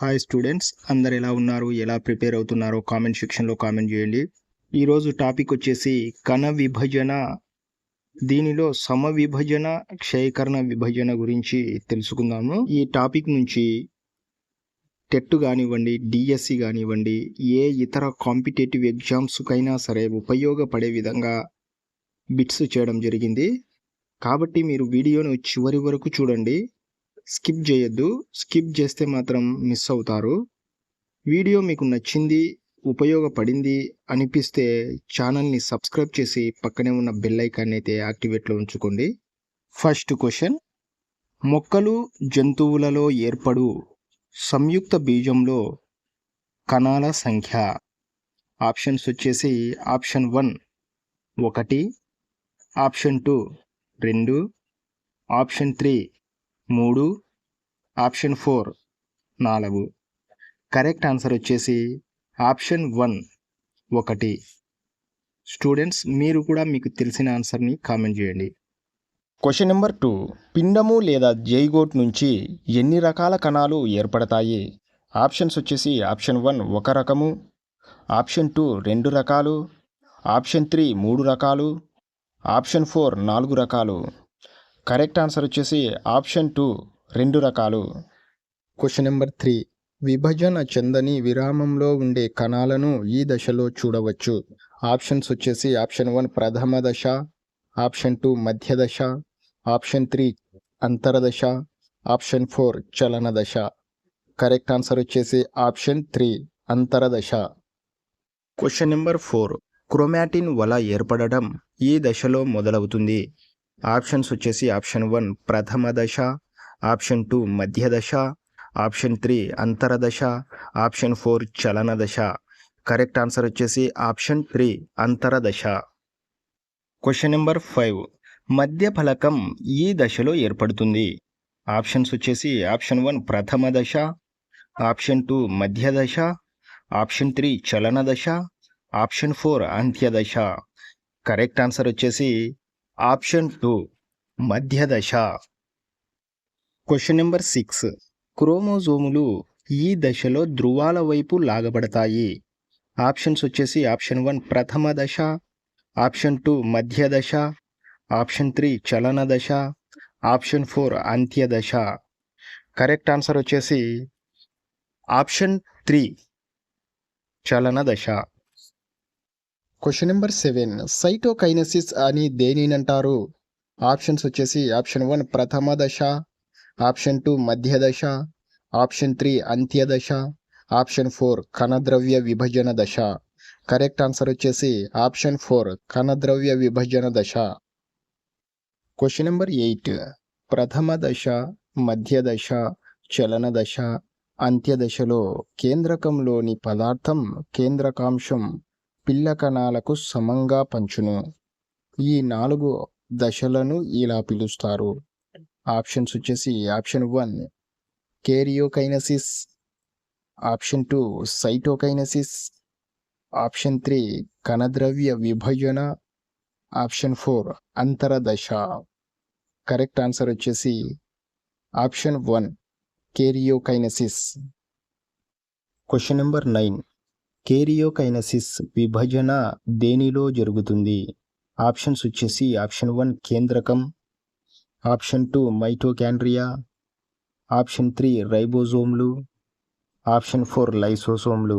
Hi students అందరు ఎలా ఉన్నారు? ఎలా ప్రిపేర్ అవుతున్నారో కామెంట్ సెక్షన్లో కామెంట్ చేయండి. ఈరోజు టాపిక్ వచ్చేసి కణ విభజన. దీనిలో సమ విభజన క్షయకరణ విభజన గురించి తెలుసుకుందాము. ఈ టాపిక్ నుంచి టెట్ కానివ్వండి డిఎస్సి కానివ్వండి ఏ ఇతర కాంపిటేటివ్ ఎగ్జామ్స్కైనా సరే ఉపయోగపడే విధంగా బిట్స్ చేయడం జరిగింది. కాబట్టి మీరు వీడియోను చివరి వరకు చూడండి. స్కిప్ చేయొద్దు. స్కిప్ చేస్తే మాత్రం మిస్ అవుతారు. వీడియో మీకు నచ్చింది ఉపయోగపడింది అనిపిస్తే ఛానల్ని సబ్స్క్రైబ్ చేసి పక్కనే ఉన్న బెల్ ఐకాన్ అయితే యాక్టివేట్లో ఉంచుకోండి. First question. మొక్కలు జంతువులలో ఏర్పడు. సంయుక్త బీజంలో కణాల సంఖ్య. ఆప్షన్స్ వచ్చేసి ఆప్షన్ వన్ ఒకటి ఆప్షన్ టూ రెండు ఆప్షన్ త్రీ మూడు. Option four. నాలుగు. కరెక్ట్ ఆన్సర్ వచ్చేసి ఆప్షన్ వన్. ఒకటి. స్టూడెంట్స్ మీరు కూడా మీకు తెలిసిన ఆన్సర్ని కామెంట్ చేయండి. Question number two. పిండము లేదా జైగోట్ నుంచి ఎన్ని రకాల కణాలు ఏర్పడతాయి? ఆప్షన్స్ వచ్చేసి ఆప్షన్ వన్ ఒక రకము. ఆప్షన్ టూ రెండు రకాలు. ఆప్షన్ త్రీ మూడు రకాలు. ఆప్షన్ ఫోర్ నాలుగు రకాలు. కరెక్ట్ ఆన్సర్ వచ్చేసి ఆప్షన్ టూ రెండు రకాలు. క్వశ్చన్ నెంబర్ త్రీ విభజన చెందని విరామంలో ఉండే కణాలను ఈ దశలో చూడవచ్చు. ఆప్షన్స్ వచ్చేసి ఆప్షన్ వన్ ప్రథమ దశ ఆప్షన్ టూ మధ్య దశ ఆప్షన్ త్రీ అంతరదశ ఆప్షన్ ఫోర్ చలన దశ. కరెక్ట్ ఆన్సర్ వచ్చేసి ఆప్షన్ త్రీ అంతరదశ క్వశ్చన్ నెంబర్ ఫోర్ క్రోమాటిన్ వల ఏర్పడడం ఈ దశలో మొదలవుతుంది. ఆప్షన్స్ వచ్చేసి ఆప్షన్ వన్ ప్రథమ దశ ఆప్షన్ టూ మధ్య దశ ఆప్షన్ త్రీ అంతరదశ ఆప్షన్ ఫోర్ చలన దశ. కరెక్ట్ ఆన్సర్ వచ్చేసి ఆప్షన్ త్రీ అంతరదశ క్వశ్చన్ నెంబర్ ఫైవ్ మధ్య ఫలకం ఈ దశలో ఏర్పడుతుంది. ఆప్షన్స్ వచ్చేసి ఆప్షన్ వన్ ప్రథమ దశ ఆప్షన్ టూ మధ్య దశ ఆప్షన్ త్రీ చలన దశ ఆప్షన్ ఫోర్ అంత్యదశ కరెక్ట్ ఆన్సర్ వచ్చేసి ఆప్షన్ టూ మధ్య దశ. క్వశ్చన్ నెంబర్ సిక్స్ క్రోమోజోములు ఈ దశలో ధ్రువాల వైపు లాగబడతాయి. ఆప్షన్స్ వచ్చేసి ఆప్షన్ వన్ ప్రథమ దశ. ఆప్షన్ టూ మధ్య దశ. ఆప్షన్ త్రీ చలన దశ. ఆప్షన్ ఫోర్ అంత్య దశ. కరెక్ట్ ఆన్సర్ వచ్చేసి ఆప్షన్ త్రీ చలన దశ. క్వశ్చన్ నెంబర్ సెవెన్ సైటోకైనసిస్ అని దేనినంటారు? ఆప్షన్స్ వచ్చేసి ఆప్షన్ వన్ ప్రథమ దశ. ఆప్షన్ టూ మధ్య దశ. ఆప్షన్ త్రీ అంత్య దశ. ఆప్షన్ ఫోర్ కణద్రవ్య విభజన దశ. కరెక్ట్ ఆన్సర్ వచ్చేసి ఆప్షన్ ఫోర్ కణద్రవ్య విభజన దశ. క్వశ్చన్ నెంబర్ ఎయిట్ ప్రథమ దశ మధ్య దశ చలన దశ అంత్య దశలో కేంద్రకంలోని పదార్థం కేంద్రకాంశం పిల్ల కణాలకు సమంగా పంచును. ఈ నాలుగు దశలను ఇలా పిలుస్తారు. ఆప్షన్స్ వచ్చేసి option one karyokinesis. Option two cytokinesis. Option three కణద్రవ్య విభజన. ఆప్షన్ ఫోర్ అంతరదశ కరెక్ట్ ఆన్సర్ వచ్చేసి option one karyokinesis. Question number nine karyokinesis విభజన దేనిలో జరుగుతుంది? ఆప్షన్స్ వచ్చేసి ఆప్షన్ వన్ కేంద్రకం option two mitochondria option three రైబోజోమ్లు option four లైసోసోమ్లు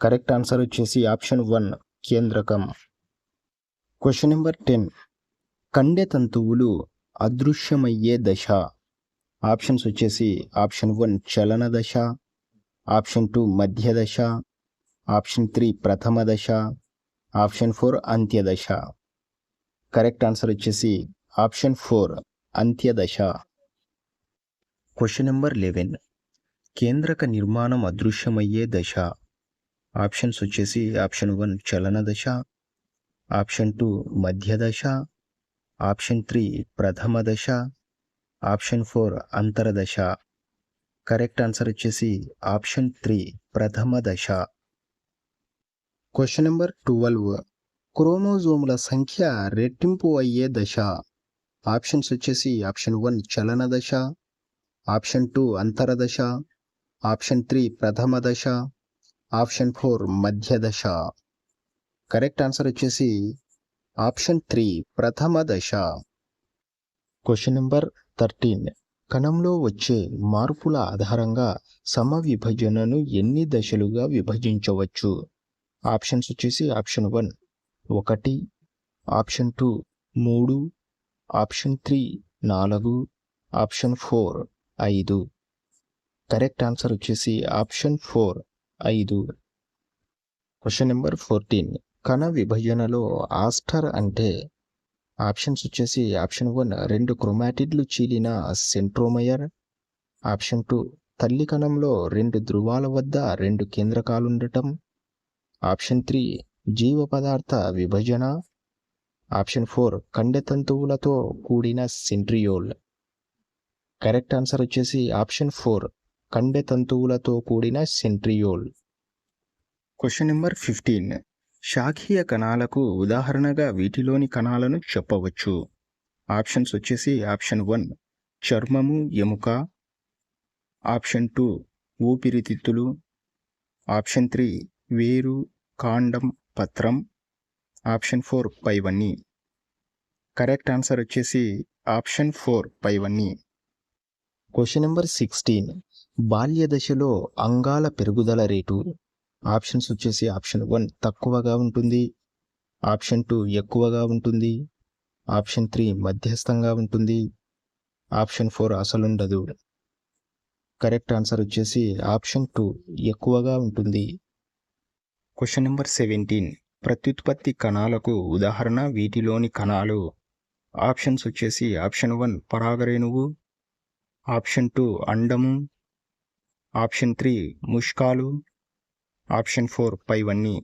కరెక్ట్ ఆన్సర్ వచ్చేసి ఆప్షన్ వన్ కేంద్రకం. Question number ten. కండె తంతువులు అదృశ్యమయ్యే దశ. ఆప్షన్స్ వచ్చేసి ఆప్షన్ వన్ చలన దశ ఆప్షన్ టూ మధ్య దశ ఆప్షన్ త్రీ ప్రథమ దశ ఆప్షన్ ఫోర్ అంత్యదశ కరెక్ట్ ఆన్సర్ వచ్చేసి ఆప్షన్ ఫోర్ అంత్యదశ క్వశ్చన్ నెంబర్ లెవెన్. కేంద్రక నిర్మాణం అదృశ్యమయ్యే దశ. ఆప్షన్స్ వచ్చేసి ఆప్షన్ వన్ చలన దశ ఆప్షన్ టూ మధ్య దశ ఆప్షన్ త్రీ ప్రథమ దశ ఆప్షన్ ఫోర్ అంతరదశ కరెక్ట్ ఆన్సర్ వచ్చేసి ఆప్షన్ త్రీ ప్రథమ దశ. క్వశ్చన్ నెంబర్ ట్వెల్వ్ క్రోమోజోముల సంఖ్య రెట్టింపు అయ్యే దశ. ఆప్షన్స్ వచ్చేసి ఆప్షన్ వన్ చలన దశ. ఆప్షన్ టూ అంతర దశ. ఆప్షన్ త్రీ ప్రథమ దశ. ఆప్షన్ ఫోర్ మధ్య దశ. కరెక్ట్ ఆన్సర్ వచ్చేసి ఆప్షన్ త్రీ ప్రథమ దశ. క్వశ్చన్ నెంబర్ థర్టీన్ కణంలో వచ్చే మార్పుల ఆధారంగా సమవిభజనను ఎన్ని దశలుగా విభజించవచ్చు? ఆప్షన్స్ వచ్చేసి ఆప్షన్ వన్ ఒకటి ఆప్షన్ టూ మూడు ఆప్షన్ త్రీ నాలుగు ఆప్షన్ ఫోర్ ఐదు. కరెక్ట్ ఆన్సర్ వచ్చేసి ఆప్షన్ ఫోర్ ఐదు. Question number fourteen. కణ విభజనలో ఆస్టర్ అంటే ఆప్షన్స్ వచ్చేసి ఆప్షన్ వన్ రెండు క్రోమాటిడ్లు చీలిన సెంట్రోమయర్ ఆప్షన్ టూ తల్లి కణంలో రెండు ధృవాల వద్ద రెండు కేంద్రకాలుండటం ఆప్షన్ త్రీ జీవ పదార్థ విభజన. ఆప్షన్ ఫోర్ కండెతంతువులతో కూడిన సెంట్రియోల్. కరెక్ట్ ఆన్సర్ వచ్చేసి ఆప్షన్ ఫోర్ కండెతంతువులతో కూడిన సెంట్రియోల్. క్వశ్చన్ నెంబర్ ఫిఫ్టీన్ శాఖీయ కణాలకు ఉదాహరణగా వీటిలోని కణాలను చెప్పవచ్చు. ఆప్షన్స్ వచ్చేసి ఆప్షన్ వన్ చర్మము ఎముక. ఆప్షన్ టూ ఊపిరితిత్తులు. ఆప్షన్ త్రీ వేరు కాండం పత్రం ఆప్షన్ ఫోర్ పైవన్నీ. కరెక్ట్ ఆన్సర్ వచ్చేసి ఆప్షన్ ఫోర్ పైవన్నీ. Question number sixteen. బాల్య దశలో అంగాల పెరుగుదల రేటు. ఆప్షన్స్ వచ్చేసి ఆప్షన్ వన్ తక్కువగా ఉంటుంది. ఆప్షన్ టూ ఎక్కువగా ఉంటుంది. ఆప్షన్ త్రీ మధ్యస్థంగా ఉంటుంది. ఆప్షన్ ఫోర్ అసలుండదు కరెక్ట్ ఆన్సర్ వచ్చేసి ఆప్షన్ టూ ఎక్కువగా ఉంటుంది. క్వశ్చన్ నెంబర్ సెవెంటీన్ ప్రత్యుత్పత్తి కణాలకు ఉదాహరణ వీటిలోని కణాలు. ఆప్షన్స్ వచ్చేసి ఆప్షన్ వన్ పరాగరేణువు. ఆప్షన్ టూ అండము. ఆప్షన్ త్రీ ముష్కాలు. ఆప్షన్ ఫోర్ పైవన్నీ.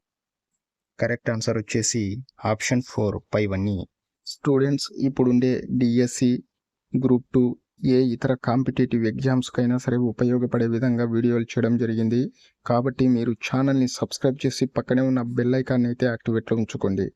కరెక్ట్ ఆన్సర్ వచ్చేసి ఆప్షన్ ఫోర్ పైవన్నీ. స్టూడెంట్స్ ఇప్పుడుండే డిఎస్సి గ్రూప్ టూ ఏ ఇతర కాంపిటేటివ్ ఎగ్జామ్స్కైనా సరే ఉపయోగపడే విధంగా వీడియోలు చేయడం జరిగింది. కాబట్టి మీరు ఛానల్ని సబ్స్క్రైబ్ చేసి పక్కనే ఉన్న బెల్ ఐకాన్ అయితే యాక్టివేట్లో ఉంచుకోండి.